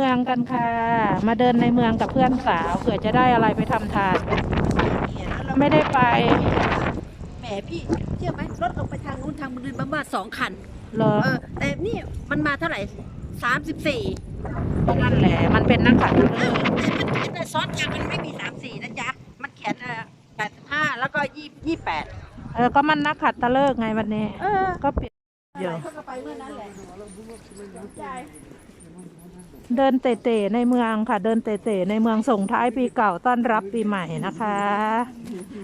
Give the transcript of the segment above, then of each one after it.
เมืองกันค่ะ มาเดินในเมืองกับเพื่อนสาวเผื่อจะได้อะไรไปทำทาน ไม่ได้ไปแหมพี่เชื่อไหมรถลงไปทางนู้นทางมือมามาสองคันเหรอเออแต่นี่มันมาเท่าไหร่สามสิบสี่นั่นแหละ มันเป็นนักขัตฤกษ์แต่มันเขียนแต่ซอสยางมันไม่มีสามสี่นะจ๊ะ มันเขียนเออแปดสิบห้าแล้วก็ยี่ยี่แปดเออ ก็มันนักขัตฤกษ์ไงวันนี้ เออ ก็เปลี่ยนอยู่เขาก็ไปเมื่อนั้นแหละใช่ เดินเตะๆในเมืองค่ะ เดินเตะๆในเมืองส่งท้ายปีเก่าต้อนรับปีใหม่นะคะ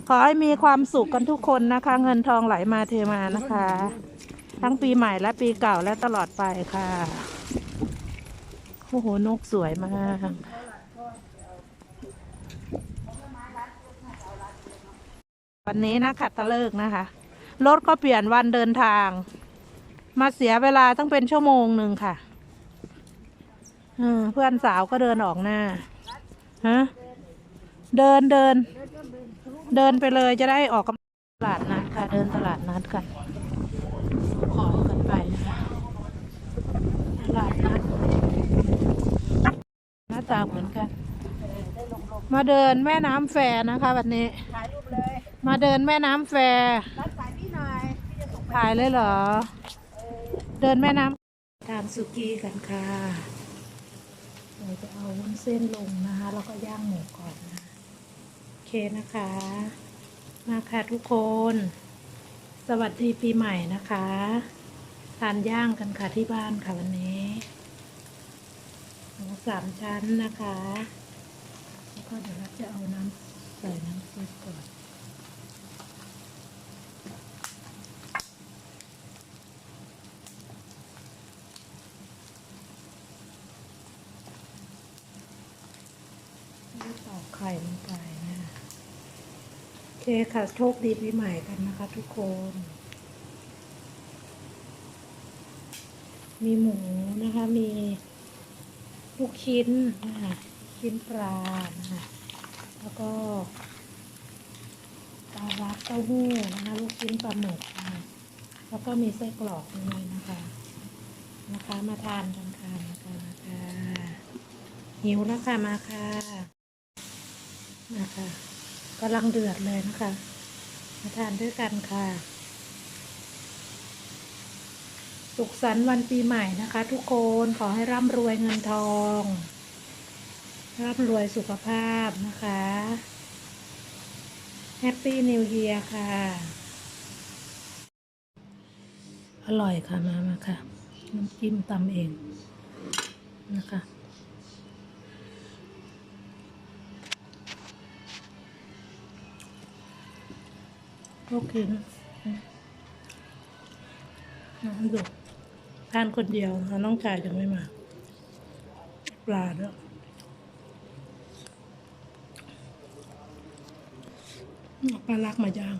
ขอให้มีความสุขกันทุกคนนะคะ เงินทองไหลมาเทมานะคะ ทั้งปีใหม่และปีเก่าและตลอดไปค่ะโอ้โหนกสวยมากวันนี้นะขัดตะเลิกนะคะ รถก็เปลี่ยนวันเดินทาง มาเสียเวลาต้องเป็นชั่วโมงหนึ่งค่ะ เพื่อนสาวก็เดินออกหน้าฮะเดินเดิน เดินไปเลยจะได้ออกกำลังตลาดนัดค่ะ เดินตลาดนัดกันขอกันไปนะคะตลาดนัดหน้าตาเหมือนกัน มาเดินแม่น้ำแฟนะคะวันนี้ถ่ายรูปเลยมาเดินแม่น้ำแฟรับสายพี่น่อยพี่จะส่งถ่ายเลยเหรอ เดินแม่น้ำทานสุกี้กันค่ะ เราจะเอาวุ้นเส้นลงนะคะ แล้วก็ย่างหมูก่อนนะโอเคนะคะ มาค่ะทุกคน สวัสดีปีใหม่นะคะทานย่างกันค่ะที่บ้านค่ะวันนี้หมูสามชั้นนะคะ แล้วก็เดี๋ยวเราจะเอาน้ำใส่น้ำซุปก่อน ตอกไข่ลงไปนะโอเคค่ะโชคดีปีใหม่กันนะคะทุกคน มีหมูนะคะ มีลูกชิ้นนะคะชิ้นปลานะคะแล้วก็ปลารัดเต้าหู้นะคะลูกชิ้นปลาหมึกนะคะแล้วก็มีไส้กรอกด้วยนะคะนะคะมาทานกันค่ะมาทานนะคะหิวแล้วค่ะมาค่ะ นะคะกำลังเดือดเลยนะคะมาทานด้วยกันค่ะ สุขสันต์วันปีใหม่นะคะ ทุกคนขอให้ร่ำรวยเงินทอง ร่ำรวยสุขภาพนะคะแฮปปี้นิวเ a ียร์ค่ะ อร่อยค่ะมามาค่ะ น้ำจิ้มตำเองนะคะ โอเคนะน้องดูทานคนเดียวนะน้องชายจะไม่มา ปลาด้วยเอาปลาลักมาย่าง